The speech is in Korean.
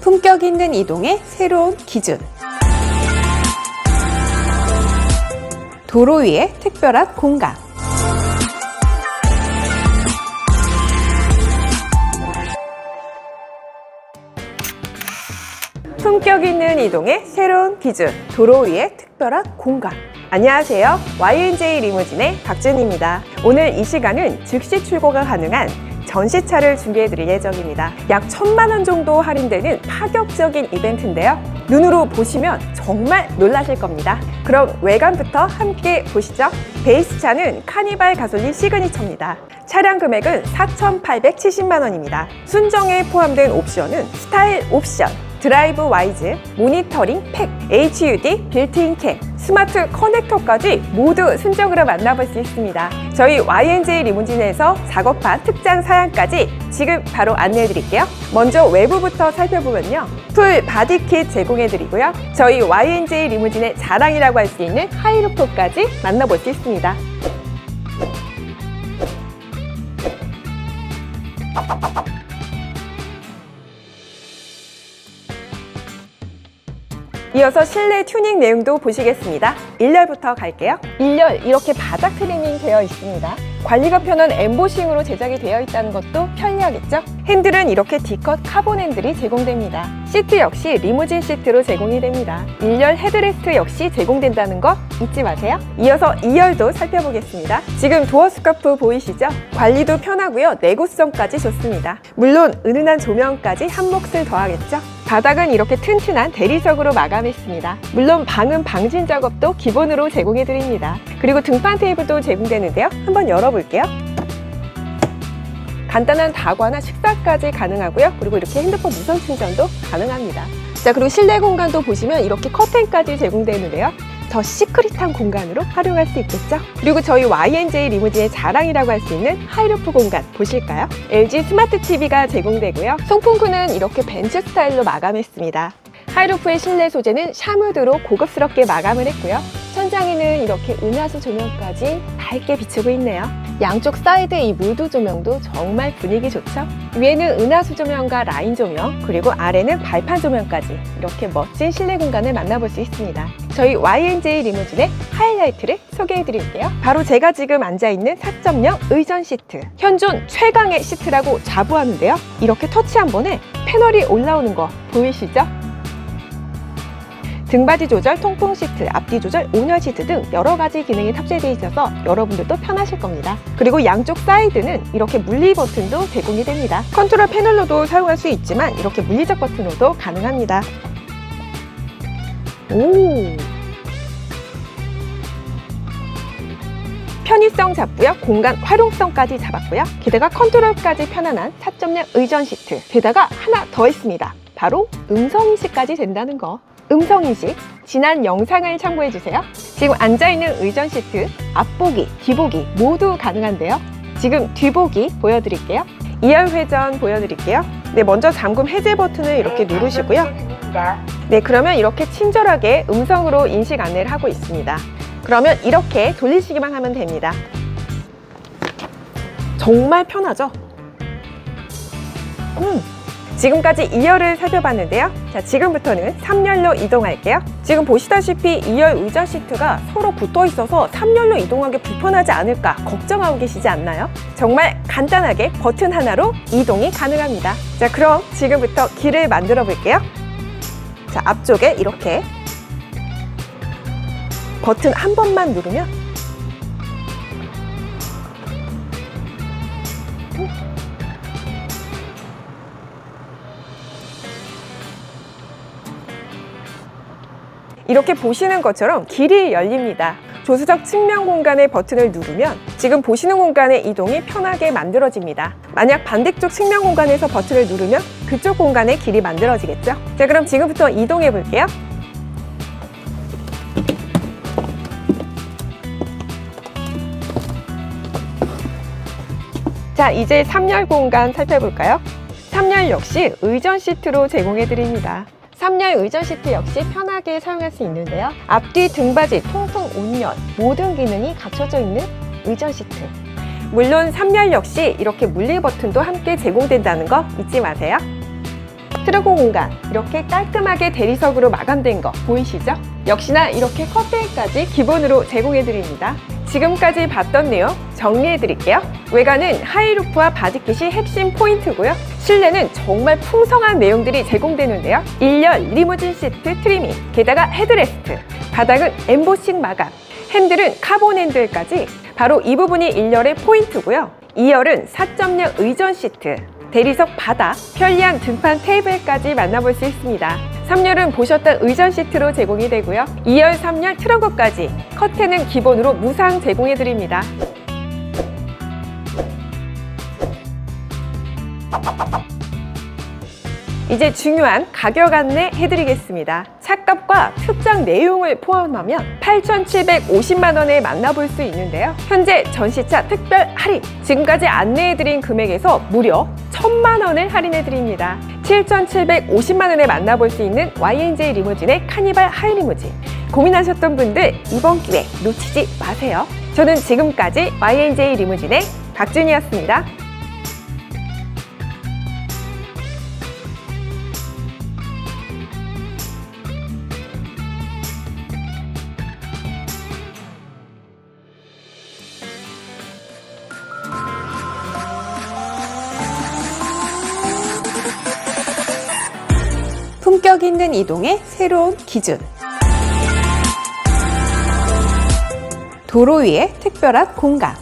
품격 있는 이동의 새로운 기준. 도로 위의 특별한 공간. 품격 있는 이동의 새로운 기준. 도로 위의 특별한 공간. 안녕하세요. YNJ 리무진의 박준입니다. 오늘 이 시간은 즉시 출고가 가능한 전시차를 준비해 드릴 예정입니다. 약 천만 원 정도 할인되는 파격적인 이벤트인데요. 눈으로 보시면 정말 놀라실 겁니다. 그럼 외관부터 함께 보시죠. 베이스 차는 카니발 가솔린 시그니처입니다. 차량 금액은 4,870만 원입니다. 순정에 포함된 옵션은 스타일 옵션, 드라이브 와이즈, 모니터링 팩, HUD, 빌트인 캠, 스마트 커넥터까지 모두 순정으로 만나볼 수 있습니다. 저희 YNJ 리무진에서 작업한 특장 사양까지 지금 바로 안내해 드릴게요. 먼저 외부부터 살펴보면요. 풀 바디킷 제공해 드리고요. 저희 YNJ 리무진의 자랑이라고 할 수 있는 하이루프까지 만나볼 수 있습니다. 이어서 실내 튜닝 내용도 보시겠습니다. 1열부터 갈게요. 1열 이렇게 바닥 트리밍 되어 있습니다. 관리가 편한 엠보싱으로 제작이 되어 있다는 것도 편리하겠죠? 핸들은 이렇게 D컷 카본 핸들이 제공됩니다. 시트 역시 리무진 시트로 제공이 됩니다. 1열 헤드레스트 역시 제공된다는 거 잊지 마세요. 이어서 2열도 살펴보겠습니다. 지금 도어 스카프 보이시죠? 관리도 편하고요. 내구성까지 좋습니다. 물론 은은한 조명까지 한 몫을 더하겠죠? 바닥은 이렇게 튼튼한 대리석으로 마감했습니다. 물론 방음 방진 작업도 기본으로 제공해 드립니다. 그리고 등판 테이블도 제공되는데요. 한번 열어볼게요. 간단한 다과나 식사까지 가능하고요. 그리고 이렇게 핸드폰 무선 충전도 가능합니다. 자, 그리고 실내 공간도 보시면 이렇게 커튼까지 제공되는데요. 더 시크릿한 공간으로 활용할 수 있겠죠? 그리고 저희 YNJ 리무진의 자랑이라고 할 수 있는 하이루프 공간 보실까요? LG 스마트 TV가 제공되고요. 송풍구는 이렇게 벤츠 스타일로 마감했습니다. 하이루프의 실내 소재는 샤무드로 고급스럽게 마감을 했고요. 천장에는 이렇게 은하수 조명까지 밝게 비추고 있네요. 양쪽 사이드 이 무드 조명도 정말 분위기 좋죠? 위에는 은하수 조명과 라인 조명, 그리고 아래는 발판 조명까지 이렇게 멋진 실내 공간을 만나볼 수 있습니다. 저희 YNJ 리무진의 하이라이트를 소개해 드릴게요. 바로 제가 지금 앉아 있는 4.0 의전 시트. 현존 최강의 시트라고 자부하는데요. 이렇게 터치 한 번에 패널이 올라오는 거 보이시죠? 등받이 조절, 통풍 시트, 앞뒤 조절, 온열 시트 등 여러 가지 기능이 탑재되어 있어서 여러분들도 편하실 겁니다. 그리고 양쪽 사이드는 이렇게 물리 버튼도 제공이 됩니다. 컨트롤 패널로도 사용할 수 있지만 이렇게 물리적 버튼으로도 가능합니다. 오. 편의성 잡고요. 공간 활용성까지 잡았고요. 게다가 컨트롤까지 편안한 4.0 의전 시트. 게다가 하나 더 있습니다. 바로 음성인식까지 된다는 거. 음성인식. 지난 영상을 참고해주세요. 지금 앉아있는 의전 시트, 앞보기, 뒤보기 모두 가능한데요. 지금 뒤보기 보여드릴게요. 2열 회전 보여드릴게요. 네, 먼저 잠금 해제 버튼을 이렇게 누르시고요. 네, 그러면 이렇게 친절하게 음성으로 인식 안내를 하고 있습니다. 그러면 이렇게 돌리시기만 하면 됩니다. 정말 편하죠? 음, 지금까지 2열을 살펴봤는데요. 자, 지금부터는 3열로 이동할게요. 지금 보시다시피 2열 의자 시트가 서로 붙어 있어서 3열로 이동하기 불편하지 않을까 걱정하고 계시지 않나요? 정말 간단하게 버튼 하나로 이동이 가능합니다. 자, 그럼 지금부터 길을 만들어 볼게요. 자, 앞쪽에 이렇게 버튼 한 번만 누르면 이렇게 보시는 것처럼 길이 열립니다. 조수석 측면 공간의 버튼을 누르면 지금 보시는 공간의 이동이 편하게 만들어집니다. 만약 반대쪽 측면 공간에서 버튼을 누르면 그쪽 공간의 길이 만들어지겠죠? 자, 그럼 지금부터 이동해 볼게요. 자, 이제 3열 공간 살펴볼까요? 3열 역시 의전 시트로 제공해 드립니다. 3열 의전 시트 역시 편하게 사용할 수 있는데요. 앞뒤 등받이, 통풍, 온열 모든 기능이 갖춰져 있는 의전 시트. 물론 3열 역시 이렇게 물리 버튼도 함께 제공된다는 거 잊지 마세요. 트루고 공간 이렇게 깔끔하게 대리석으로 마감된 거 보이시죠? 역시나 이렇게 커튼까지 기본으로 제공해 드립니다. 지금까지 봤던 내용 정리해 드릴게요. 외관은 하이루프와 바디킷이 핵심 포인트고요. 실내는 정말 풍성한 내용들이 제공되는데요. 1열 리무진 시트 트리밍, 게다가 헤드레스트, 바닥은 엠보싱 마감, 핸들은 카본 핸들까지 바로 이 부분이 1열의 포인트고요. 2열은 4.0 의전 시트, 대리석 바닥, 편리한 등판 테이블까지 만나볼 수 있습니다. 3열은 보셨던 의전 시트로 제공이 되고요. 2열, 3열 트렁크까지 커튼은 기본으로 무상 제공해 드립니다. 이제 중요한 가격 안내 해드리겠습니다. 차값과 특장 내용을 포함하면 8,750만 원에 만나볼 수 있는데요. 현재 전시차 특별 할인, 지금까지 안내해드린 금액에서 무려 1,000만 원을 할인해드립니다. 7,750만 원에 만나볼 수 있는 YNJ 리무진의 카니발 하이 리무진. 고민하셨던 분들 이번 기회 놓치지 마세요. 저는 지금까지 YNJ 리무진의 박준이었습니다. 있는 이동의 새로운 기준. 도로 위의 특별한 공간.